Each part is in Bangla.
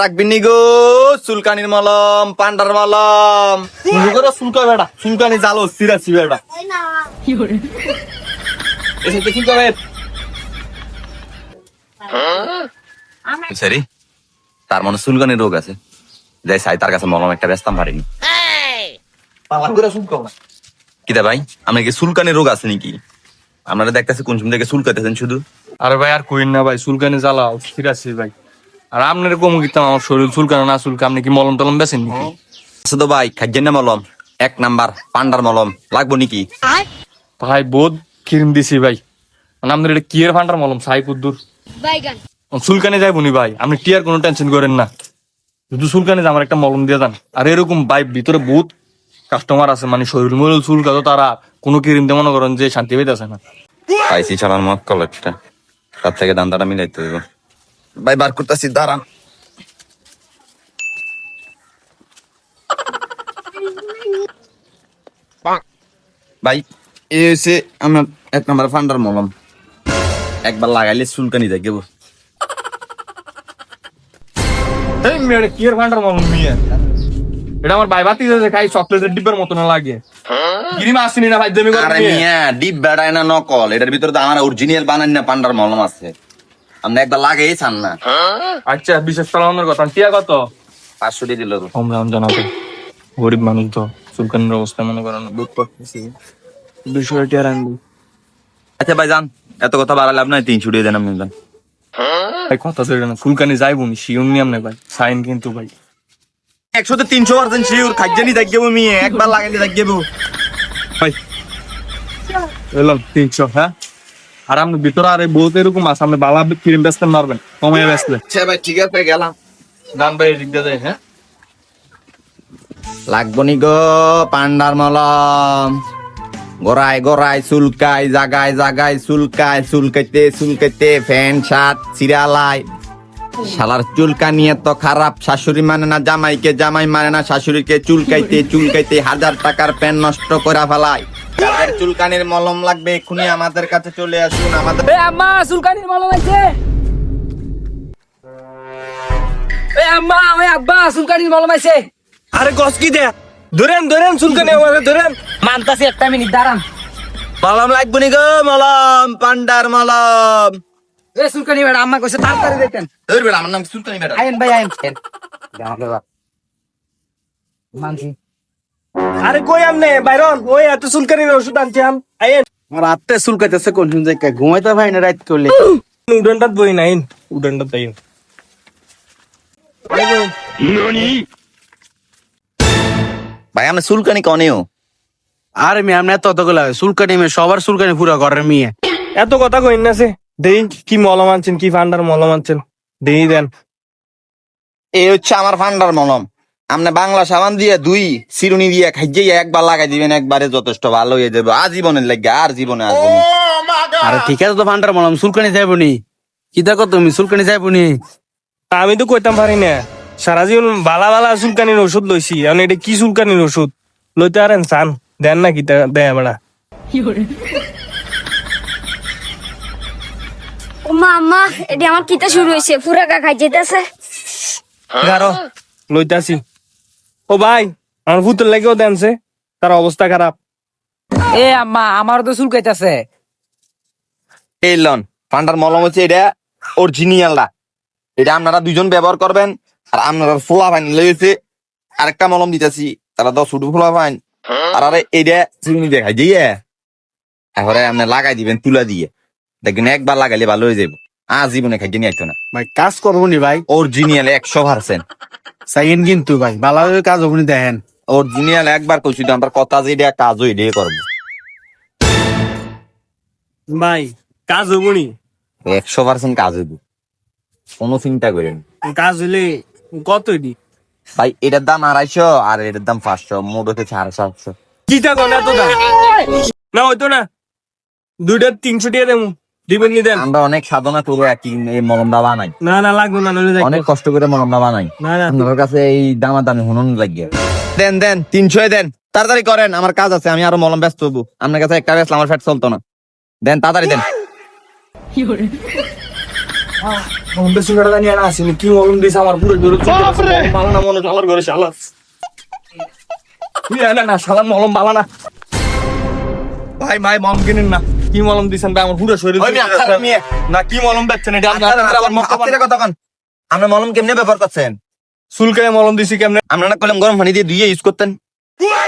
রাখবি নি গো? চুলকানির মলম পান্ডার মলম। চুলকা চুলকানি জালো সিরাছি সরি তার মনে চুলকানির রোগ আছে। যাই সাই তার কাছে মলম একটা ব্যস্তাম পারিনি কিতা ভাই আমার কি চুলকানির রোগ আছে নাকি? আপনারা দেখতেছে কোন সময় থেকে চুলকাতেছেন শুধু। আরে ভাই আর কইন না ভাই চুলকানি জ্বালা ঠিক আছে ভাই। আর আপনার কম কিতাম আমার শরীর চুলকানো না চুলকা আপনি কি মলম টলম বেছেন নাকি? আছে তো ভাই খাদ্যের না মলম। এক নাম্বার পান্ডার মলম। লাগবো নাকি? ভাই বহুত ক্রিম দিছি ভাই। মানে আপনার এটা কিয়ের ফান্ডার মলম? সাই কুদ্দুর। চুলকানি যাইবো নি ভাই আপনি টিয়ার কোনো টেনশন করেন না। শুধু চুলকানি আমার একটা মলম দিয়ে দেন আর এরকম ভাই ভিতরে বহুত কাস্টমার আছে মানে শরীর মরল চুলকা তো তারা কোনো ক্রিম দিয়ে মনে করেন যে শান্তি পাইতেছে না। পাইছি চালার মত কলেজটা তার থেকে দান্দাটা মিলাইতে হইব। ভাই বার করতেছি দাঁড়ান। ভাই এই হচ্ছে আমার এক নম্বর ফান্ডার মলম। একবার লাগাইলে চুলকানি দেখব এই মেয়ে কিয়ের ফান্ডার মলম নিয়ে? এটা আমার ভাই বাতি যে খাই চকলেটের ডিব্বার মতো না লাগে। ক্রিম আসেনি না ভাই জমি আরে মিয়া না নকল। এটার ভিতরে তো আমার অরিজিনাল বানান না পান্ডার মলম আছে। আপনি একবার লাগাই চান না। আচ্ছা বিশেষ চালানোর কথা। টিয়া কত? পাঁচশো দিয়ে দিল। আমরা জানাব গরিব মানুষ তো চুলকানির অবস্থা মনে করেন দুধ পাচ্ছি দুশো টিয়ার আনব আচ্ছা ভাই যান এত কথা বাড়ালে আপনার তিনশো দিয়ে দেন আপনি যান ভাই কথা তো না চুলকানি যাইবো নি শিউন নিয়ম নেই ভাই সাইন কিন্তু ভাই। একশোতে তিনশো পার্সেন্ট শিওর খাদ্যানি দেখব মিয়ে একবার লাগাইলে দেখব ভাই এলাম তিনশো হ্যাঁ? আর আপনি ভিতরে আর বহুত এরকম আছে, আপনি বালা ক্রিম বেচতে মারবেন কমাই বেচলে। আচ্ছা ভাই, ঠিক আছে, গেলাম। দান ভাই, এদিক দিয়ে হ্যাঁ? লাগবো নি গো, পান্ডার মলম। গড়াই গড়াই, চুলকাই, জাগাই জাগাই, চুলকাই, চুলকাইতে চুলকাইতে ফ্যান শার্ট সিরালাই শালার চুলকানি এত খারাপ, শাশুড়ি মানে না জামাইকে, জামাই মানে না শাশুড়িকে, চুলকাইতে চুলকাইতে হাজার টাকার প্যান নষ্ট করা ফেলায়। যাদের চুলকানির মলম লাগবে এক্ষুনি আমাদের কাছে চলে আসুন আমাদের এ আম্মা সুলকানির মলম আছে এ আম্মা ওই আব্বা সুলকানির মলম আছে আরে গস কি দে? ধরেন ধরেন চুলকানি আমাকে ধরেন। মানতাছি একটা মিনিট দাঁড়ান। মলম লাগবো নি গো মলম পান্ডার মলম। এ সুলকানি বেড়া আম্মা কইছে তাড়াতাড়ি দিতেন ধরবে আমার নাম চুলকানি ম্যাডাম আইন ভাই আইন মানছি। আরে কই আমনে বাইরন? ওই এত চুলকানির ওষুধ আনছি আম। আইন আমার আত্মে চুলকাইতেছে কোন কোন জায়গায় ঘুমাইতে পারি না রাত করলে। উডনটাত বই নাইন উডনটাত তাই ভাই আমরা চুলকানি কনেও আর মেয়ে আমরা এত অতগুলো চুলকানি মেয়ে সবার চুলকানি পুরো ঘরের মেয়ে। এত কথা কইন না সে। দেই কি মলম আনছেন কি ফান্ডার মলম আনছেন? দেই দেন। এই হচ্ছে আমার ফান্ডার মলম। আপনি বাংলা সাবান দিয়ে দুই চিরুনি দিয়ে খাইজে একবার লাগাই দিবেন একবারে যথেষ্ট ভালো হয়ে যাবে। আজীবনের লাগে আর জীবনে আসব না। আরে ঠিক আছে তো ফান্ডার বললাম চুলকানি যাইব নি কি দেখো তুমি চুলকানি যাইব নি আমি তো কইতাম পারি না। সারা জীবন বালা বালা চুলকানির ওষুধ লইছি এখন এটা কি চুলকানির ওষুধ? লইতে পারেন চান। দেন না কি দেয় বেড়া। ও মাম্মা এটি আমার কিতা শুরু হয়েছে পুরা কাকা যেতেছে। গারো লইতাছি। ও ভাই আমার ভূতের লাগেও দেনছে তার অবস্থা খারাপ। এ আম্মা আমারও তো চুলকাইতাছে এই লন ফান্ডার মলম হচ্ছে এটা অরিজিনালটা এটা আপনারা দুজন ব্যবহার করবেন আর আপনারা ফোলা ফাইন লেগেছে আরেকটা মলম দিতেছি তারা দশ ফুট ফোলা ফাইন আর আরে এটা চিরুনি দেখাই দিয়ে। এরপরে আপনি লাগাই দিবেন তুলা দিয়ে। দেখবেন একবার লাগাইলে ভালো হয়ে যাবে আজীবনে খাইতে নিয়ে আসতো না। ভাই কাজ করব নি ভাই। অরিজিনাল একশো পার্সেন্ট সেকেন্ড কিন্তু ভাই ভালো কাজ হব নি দেখেন অরিজিনাল একবার কইছি তো আমরা কথা যেটা কাজও এটাই করব। ভাই কাজ হবনি? একশো পার্সেন্ট কাজ হইব। কোনো চিন্তা করেন কাজ হইলে কত দি ভাই এটার দাম আড়াইশো আর এটার দাম পাঁচশো মোট হচ্ছে সাড়ে সাতশো। কি থাকো না তো দাম? না হইতো না। দুইটা তিনশো টাকা দেবো দিবেন নি দেন। আমরা অনেক সাধনা করে একই এই মলমটা বানাই না না লাগবে না নইলে অনেক কষ্ট করে মলমটা বানাই না না। আপনার কাছে এই দামা দামি হুনুন লাগিয়ে। দেন দেন তিনশো দেন। তাড়াতাড়ি করেন আমার কাজ আছে আমি আরও মলম ব্যস্ত হব। আপনার কাছে একটা বেসলে আমার ফ্যাট চলতো না। দেন তাড়াতাড়ি দেন। মলম বেশি করে জানি না আসেনি কি মলম দিছে আমার পুরো জোরে বালা না মনে ঘরে ইয়ে, না মলম বালা না। ভাই ভাই মলম কিনেন না। কি মলম দিছেন ভাই? আমার পুরো শরীর। না কি মলম বেচছেন এটা? আপনি আপনারা- আবার মক্কা আপনারা কথা কন। আমরা মলম কেমনে ব্যবহার করছেন? চুলকায় মলম দিছি কেমনে? আমরা না কলম গরম পানি দিয়ে ধুয়ে ইউজ করতেন।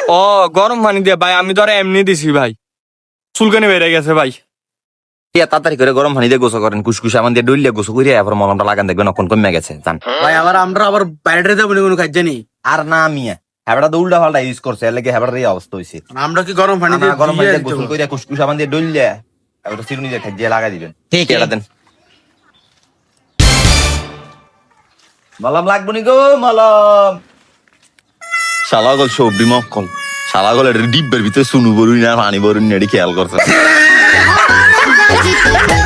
ও গরম পানি দিয়ে ভাই আমি ধরে এমনি দিছি ভাই। চুলকানি বেড়ে গেছে ভাই। ইয়া তাড়াতাড়ি করে গরম পানি দিয়ে গোসল করেন কুসকুসে আমার দিয়ে ডইলে গোসল করে এবার মলমটা লাগান দেখবেন অখন কমে গেছে। জান। ভাই আবার আমরা আবার বাইরে যাব কোনো কাজ জানি আর না মিয়া। হেবড়া তো উল্টা পাল্টা ইউজ করছে এর লাগে হেবড়ার এই অবস্থা হয়েছে আমরা কি গরম পানি দিয়ে গরম পানি দিয়ে গোসল কুসকুসে আমার দিয়ে ডইলে চিরুনি দিয়ে খাইয়ে লাগাই দিবেন। ঠিক এটা দেন। মলম লাগবো নি গো মলম। শালা গল সবজি মক্কল। শালা গল ডিব্বের ভিতরে সুনু বরুন আর পানি বরুন এটি খেয়াল করছে.